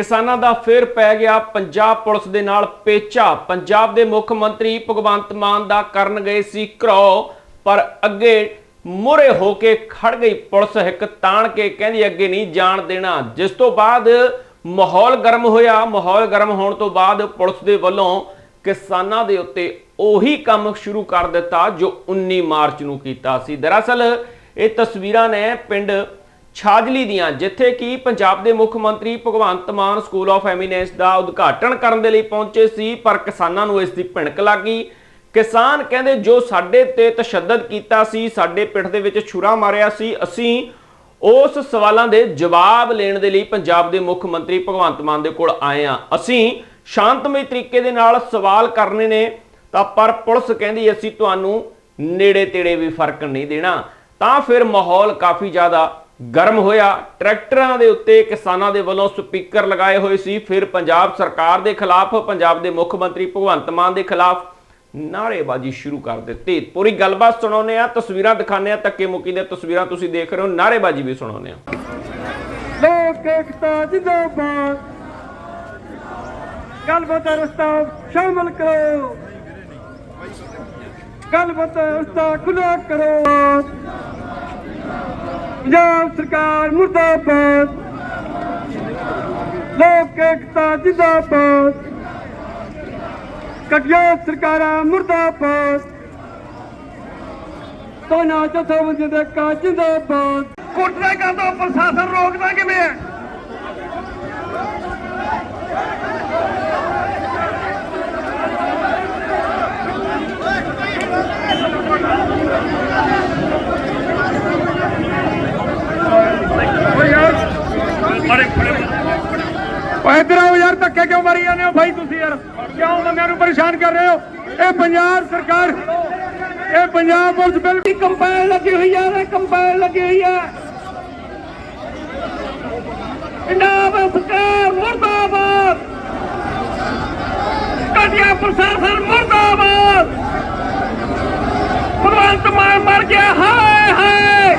ਕਿਸਾਨਾਂ ਦਾ ਫਿਰ ਪੈ ਗਿਆ ਪੰਜਾਬ ਪੁਲਿਸ ਦੇ ਨਾਲ ਪੇਚਾ। ਪੰਜਾਬ ਦੇ ਮੁੱਖ ਮੰਤਰੀ ਭਗਵੰਤ ਮਾਨ ਦਾ ਕਰਨ ਗਏ ਸੀ ਘਰੋ, ਪਰ ਅੱਗੇ ਮੁਰੇ ਹੋ ਕੇ ਖੜ ਗਈ ਪੁਲਿਸ। ਹਿੱਕ ਤਾਣ ਕੇ ਕਹਿੰਦੀ, ਅੱਗੇ ਨਹੀਂ ਜਾਣ ਦੇਣਾ। ਜਿਸ ਤੋਂ ਬਾਅਦ ਮਾਹੌਲ ਗਰਮ ਹੋਇਆ। ਮਾਹੌਲ ਗਰਮ ਹੋਣ ਤੋਂ ਬਾਅਦ ਪੁਲਿਸ ਦੇ ਵੱਲੋਂ ਕਿਸਾਨਾਂ ਦੇ ਉੱਤੇ ਉਹੀ ਕੰਮ ਸ਼ੁਰੂ ਕਰ ਦਿੱਤਾ, ਜੋ 19 ਮਾਰਚ ਨੂੰ ਕੀਤਾ ਸੀ। ਦਰਅਸਲ, ਇਹ ਤਸਵੀਰਾਂ ਨੇ ਪਿੰਡ ਛਾਜਲੀ ਦੀਆਂ, ਜਿੱਥੇ ਕਿ ਪੰਜਾਬ ਦੇ ਮੁੱਖ ਮੰਤਰੀ Bhagwant Mann school of eminence ਦਾ ਉਦਘਾਟਨ ਕਰਨ ਦੇ ਲਈ ਪਹੁੰਚੇ ਸੀ, ਪਰ ਕਿਸਾਨਾਂ ਨੂੰ ਇਸ ਦੀ ਭਿਣਕ ਲੱਗੀ ਕਿਸਾਨ ਕਹਿੰਦੇ, ਜੋ ਸਾਡੇ ਤੇ ਤਸ਼ੱਦਦ ਕੀਤਾ ਸੀ, ਸਾਡੇ ਪਿੱਠ ਦੇ ਵਿੱਚ ਛੁਰਾ ਮਾਰਿਆ ਸੀ, ਅਸੀਂ ਉਸ ਸਵਾਲਾਂ ਦੇ ਜਵਾਬ ਲੈਣ ਦੇ ਲਈ ਪੰਜਾਬ ਦੇ ਮੁੱਖ ਮੰਤਰੀ ਭਗਵੰਤ ਮਾਨ ਦੇ ਕੋਲ ਆਏ ਆ ਅਸੀਂ ਸ਼ਾਂਤਮਈ ਤਰੀਕੇ ਦੇ ਨਾਲ ਸਵਾਲ ਕਰਨੇ ਨੇ, ਤਾਂ ਪਰ ਪੁਲਿਸ ਕਹਿੰਦੀ, ਅਸੀਂ ਤੁਹਾਨੂੰ ਨੇੜੇ ਤੇੜੇ ਵੀ ਫ਼ਰਕ ਨਹੀਂ ਦੇਣਾ। ਤਾਂ ਫਿਰ ਮਾਹੌਲ ਕਾਫੀ ਜ਼ਿਆਦਾ ਗਰਮ ਹੋਇਆ, ਟਰੈਕਟਰਾਂ ਦੇ ਉੱਤੇ ਕਿਸਾਨਾਂ ਦੇ ਵੱਲੋਂ ਸਪੀਕਰ ਲਗਾਏ ਹੋਏ ਸੀ। ਫਿਰ ਪੰਜਾਬ ਸਰਕਾਰ ਦੇ ਖਿਲਾਫ, ਪੰਜਾਬ ਦੇ ਮੁੱਖ ਮੰਤਰੀ ਭਗਵੰਤ ਮਾਨ ਦੇ ਖਿਲਾਫ ਨਾਰੇਬਾਜ਼ੀ ਸ਼ੁਰੂ ਕਰ ਦਿੱਤੀ। ਪੂਰੀ ਗੱਲਬਾਤ ਸੁਣਾਉਨੇ ਆ ਤਸਵੀਰਾਂ ਦਿਖਾਉਂਦੇ ਆ ਧੱਕੇ ਮੁੱਕੀ ਦੀਆਂ ਤਸਵੀਰਾਂ ਤੁਸੀਂ ਦੇਖ ਰਹੇ ਹੋ ਨਾਰੇਬਾਜ਼ੀ ਵੀ ਸੁਣਾਉਨੇ ਆ ਲੋਕ ਏਕਤਾ, ਜਿੰਦਾਬਾਦ। ਗੱਲਬਾਤ ਰਸਤਾ, ਸ਼ਾਮਲ ਕਰੋ। ਗੱਲਬਾਤ ਰਸਤਾ ਖੁੱਲਾ ਕਰੋ। ਪੰਜਾਬ ਸਰਕਾਰ ਮੁਰਦਾਬਾਦ। ਲੋਕ ਏਕਤਾ ਜਿੰਦਾਬਾਦ। ਕਟਿਆ ਸਰਕਾਰਾਂ ਮੁਰਦਾਬਾਦ। ਤੋਨਾ ਚੌਥਾ ਬੰਦੇ ਦਾ ਕਾ ਜਿੰਦਾਬਾਦ। ਕੁੱਟਦਾ ਕਹਿੰਦਾ ਪ੍ਰਸ਼ਾਸਨ ਰੋਕਦਾ ਕਿਵੇਂ ਹੈ? ਓਏ ਇਧਰ ਆਓ ਯਾਰ, ਧੱਕੇ ਕਿਉਂ ਮਾਰੀ ਜਾਂਦੇ ਹੋ? ਭਾਈ ਤੁਸੀਂ ਯਾਰ, ਕਿਉਂ ਬੰਦਿਆਂ ਨੂੰ ਪਰੇਸ਼ਾਨ ਕਰ ਰਹੇ ਹੋ? ਇਹ ਪੰਜਾਬ ਸਰਕਾਰ, ਇਹ ਪੰਜਾਬ ਪੁਲਿਸ ਬਿੱਲ ਦੀ ਕੰਪਾਈਨ ਲੱਗੀ ਹੋਈ ਆ ਇਹ ਕੰਪਾਈਨ ਲੱਗੀ ਹੋਈ ਆ। ਪੰਜਾਬ ਸਰਕਾਰ, ਮੁਰਦਾਬਾਦ ਕਟਿਆ ਪ੍ਰਸ਼ਾਸਨ ਮੁਰਦਾਬਾਦ ਭਗਵੰਤ ਮਾਨ ਮਰ ਗਿਆ ਹਾਏ ਹਾਏ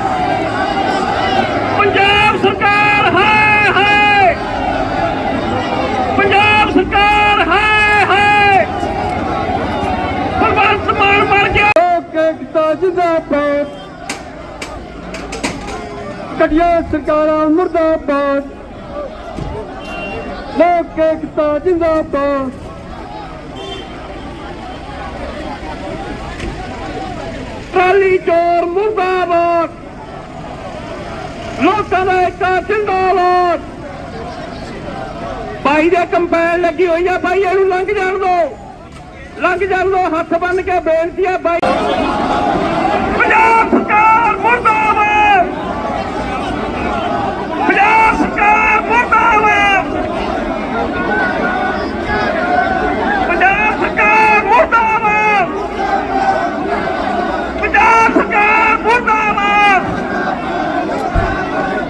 ਪੰਜਾਬ ਸਰਕਾਰ ਹਾਏ ਹਾਏ ਪੰਜਾਬ ਸਰਕਾਰ ਹਾਏ ਹਾਏ ਭਗਵੰਤ ਮਾਨ ਮਰ ਗਿਆ ਲੋਕ ਏਕਤਾ ਜਿੰਦਾਬਾਦ ਕਟਿਆ ਸਰਕਾਰਾਂ ਮੁਰਦਾਬਾਦ। ਲੋਕ ਏਕਤਾ ਜਿੰਦਾਬਾਦ। ਟਰਾਲੀ ਚੋਰ ਮੁਰਦਾਬਾਦ। ਲੋਕਾਂ ਦਾ ਏਕਤਾ ਜਿੰਦਾਬਾਦ। ਭਾਈ ਦੇ ਕੰਪੈਨ ਲੱਗੀ ਹੋਈ ਆ, ਭਾਈ, ਇਹਨੂੰ ਲੰਘ ਜਾਣ ਦੋ। ਲੰਘ ਜਾਣ ਦੋ, ਹੱਥ ਬੰਨ ਕੇ ਬੇਨਤੀ ਆ, ਭਾਈ। ਪੰਜਾਬ ਸਰਕਾਰ ਮੁਰਦਾਬਾਦ ਪੰਜਾਬ ਸਰਕਾਰ ਮੁਰਦਾਬਾਦ ਪੰਜਾਬ ਸਰਕਾਰ ਮੁਰਦਾਬਾਦ ਪੰਜਾਬ ਸਰਕਾਰ ਮੁਰਦਾਬਾਦ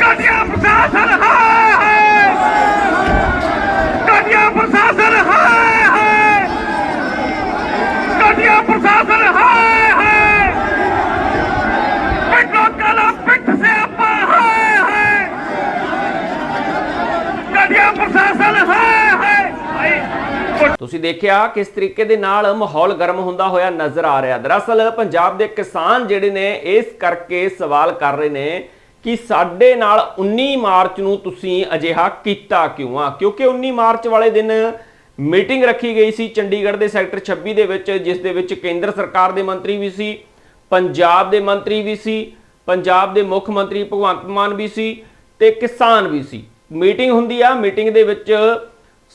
ਕਟਿਆ ਪ੍ਰਸ਼ਾਸਨ ਹਾਏ ਹਾਏ ਕਟਿਆ ਪ੍ਰਸ਼ਾਸਨ ਹਾਏ ਹਾਏ ਕਟਿਆ ਪ੍ਰਸ਼ਾਸਨ ਹਾਏ ਹਾਏ ਪਿੱਟੋ ਕਲਾ ਪਿੱਟ ਸੇ ਆਪਾ ਹਾਏ ਹਾਏ ਕਟਿਆ ਪ੍ਰਸ਼ਾਸਨ ਹਾਏ ਹਾਏ ਤੁਸੀਂ ਦੇਖਿਆ ਕਿਸ ਤਰੀਕੇ ਦੇ ਨਾਲ ਮਾਹੌਲ ਗਰਮ ਹੁੰਦਾ ਹੋਇਆ ਨਜ਼ਰ ਆ ਰਿਹਾ। ਦਰਅਸਲ ਪੰਜਾਬ ਦੇ ਕਿਸਾਨ ਜਿਹੜੇ ਨੇ, ਇਸ ਕਰਕੇ ਸਵਾਲ ਕਰ ਰਹੇ ਨੇ ਕਿ ਸਾਡੇ ਨਾਲ 19 ਮਾਰਚ ਨੂੰ ਤੁਸੀਂ ਅਜਿਹਾ ਕੀਤਾ ਕਿਉਂ ਆ? ਕਿਉਂਕਿ 19 ਮਾਰਚ ਵਾਲੇ ਦਿਨ ਮੀਟਿੰਗ ਰੱਖੀ ਗਈ ਸੀ ਚੰਡੀਗੜ੍ਹ ਦੇ ਸੈਕਟਰ 26 ਦੇ ਵਿੱਚ, ਜਿਸ ਦੇ ਵਿੱਚ ਕੇਂਦਰ ਸਰਕਾਰ ਦੇ ਮੰਤਰੀ ਵੀ ਸੀ, ਪੰਜਾਬ ਦੇ ਮੰਤਰੀ ਵੀ ਸੀ, ਪੰਜਾਬ ਦੇ ਮੁੱਖ ਮੰਤਰੀ ਭਗਵੰਤ ਮਾਨ ਵੀ ਸੀ ਤੇ ਕਿਸਾਨ ਵੀ ਸੀ। ਮੀਟਿੰਗ ਹੁੰਦੀ ਆ, ਮੀਟਿੰਗ ਦੇ ਵਿੱਚ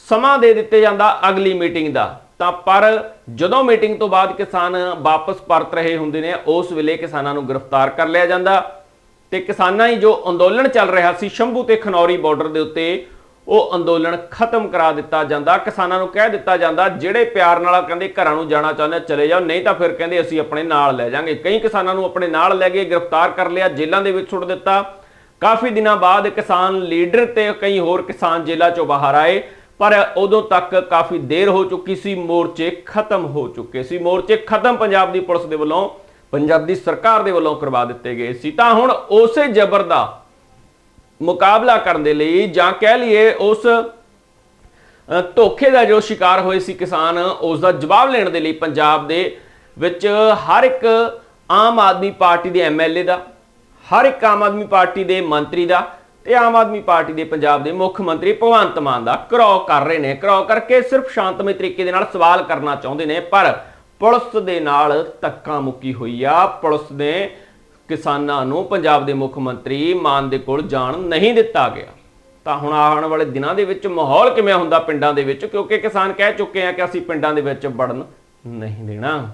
ਸਮਾਂ ਦੇ ਦਿੱਤੇ ਜਾਂਦਾ ਅਗਲੀ ਮੀਟਿੰਗ ਦਾ। ਤਾਂ ਪਰ ਜਦੋਂ ਮੀਟਿੰਗ ਤੋਂ ਬਾਅਦ ਕਿਸਾਨ ਵਾਪਸ ਪਰਤ ਰਹੇ ਹੁੰਦੇ ਨੇ, ਉਸ ਵੇਲੇ ਕਿਸਾਨਾਂ ਨੂੰ ਗ੍ਰਿਫਤਾਰ ਕਰ ਲਿਆ ਜਾਂਦਾ। ਤੇ ਕਿਸਾਨਾਂ ਹੀ ਜੋ ਅੰਦੋਲਨ ਚੱਲ ਰਿਹਾ ਸੀ, ਸ਼ੰਭੂ ਤੇ ਖਨੌਰੀ ਬਾਰਡਰ ਦੇ ਉੱਤੇ, ਉਹ ਅੰਦੋਲਨ ਖਤਮ ਕਰਾ ਦਿੱਤਾ ਜਾਂਦਾ। ਕਿਸਾਨਾਂ ਨੂੰ ਕਹਿ ਦਿੱਤਾ ਜਾਂਦਾ, ਜਿਹੜੇ ਪਿਆਰ ਨਾਲ ਕਹਿੰਦੇ ਘਰਾਂ ਨੂੰ ਜਾਣਾ ਚਾਹੁੰਦੇ ਚਲੇ ਜਾਓ। ਨਹੀਂ ਤਾਂ ਫਿਰ ਕਹਿੰਦੇ ਅਸੀਂ ਆਪਣੇ ਨਾਲ ਲੈ ਜਾਾਂਗੇ। ਕਈ ਕਿਸਾਨਾਂ ਨੂੰ ਆਪਣੇ ਨਾਲ ਲੈ ਗਏ ਗ੍ਰਿਫਤਾਰ ਕਰ ਲਿਆ, ਜੇਲ੍ਹਾਂ ਦੇ ਵਿੱਚ ਸੁੱਟ ਦਿੱਤਾ। ਕਾਫੀ ਦਿਨਾਂ ਬਾਅਦ ਕਿਸਾਨ ਲੀਡਰ ਤੇ ਕਈ ਹੋਰ ਕਿਸਾਨ ਜੇਲ੍ਹਾਂ ਚੋਂ ਬਾਹਰ ਆਏ। ਪਰ ਉਦੋਂ ਤੱਕ ਕਾਫੀ ਦੇਰ ਹੋ ਚੁੱਕੀ ਸੀ, ਮੋਰਚੇ ਖਤਮ ਹੋ ਚੁੱਕੇ ਸੀ। ਮੋਰਚੇ ਖਤਮ ਪੰਜਾਬ ਦੀ ਪੁਲਿਸ ਦੇ ਵੱਲੋਂ, ਪੰਜਾਬ ਦੀ ਸਰਕਾਰ ਦੇ ਵੱਲੋਂ ਕਰਵਾ ਦਿੱਤੇ ਗਏ ਸੀ। ਤਾਂ ਹੁਣ ਉਸੇ ਜ਼ਬਰ ਦਾ ਮੁਕਾਬਲਾ ਕਰਨ ਦੇ ਲਈ ਜਾਂ ਕਹਿ ਲਈਏ ਉਸ ਧੋਖੇ ਦਾ ਜੋ ਸ਼ਿਕਾਰ ਹੋਏ ਸੀ ਕਿਸਾਨ, ਉਸ ਦਾ ਜਵਾਬ ਲੈਣ ਦੇ ਲਈ ਪੰਜਾਬ ਦੇ ਵਿੱਚ ਹਰ ਇੱਕ ਆਮ ਆਦਮੀ ਪਾਰਟੀ ਦੇ ਐਮਐਲਏ ਦਾ, ਹਰ ਇੱਕ ਆਮ ਆਦਮੀ ਪਾਰਟੀ ਦੇ ਮੰਤਰੀ ਦਾ ਤੇ ਆਮ ਆਦਮੀ ਪਾਰਟੀ ਦੇ ਪੰਜਾਬ ਦੇ ਮੁੱਖ ਮੰਤਰੀ ਭਗਵੰਤ ਮਾਨ ਦਾ ਘਰਾਓ ਕਰ ਰਹੇ ਨੇ। ਘਰਾਓ ਕਰਕੇ ਸਿਰਫ ਸ਼ਾਂਤਮਈ ਤਰੀਕੇ ਦੇ ਨਾਲ ਸਵਾਲ ਕਰਨਾ ਚਾਹੁੰਦੇ ਨੇ, ਪਰ ਪੁਲਿਸ ਦੇ ਨਾਲ ਧੱਕਾ ਮੁੱਕੀ ਹੋਈ ਆ। ਪੁਲਿਸ ਨੇ ਕਿਸਾਨਾਂ ਨੂੰ ਪੰਜਾਬ ਦੇ ਮੁੱਖ ਮੰਤਰੀ ਮਾਨ ਦੇ ਕੋਲ ਜਾਣ ਨਹੀਂ ਦਿੱਤਾ ਗਿਆ। ਤਾਂ ਹੁਣ ਆਉਣ ਵਾਲੇ ਦਿਨਾਂ ਦੇ ਵਿੱਚ ਮਾਹੌਲ ਕਿਵੇਂ ਹੁੰਦਾ ਪਿੰਡਾਂ ਦੇ ਵਿੱਚ? ਕਿਉਂਕਿ ਕਿਸਾਨ ਕਹਿ ਚੁੱਕੇ ਆ ਕਿ ਅਸੀਂ ਪਿੰਡਾਂ ਦੇ ਵਿੱਚ ਵੜਨ ਨਹੀਂ ਦੇਣਾ।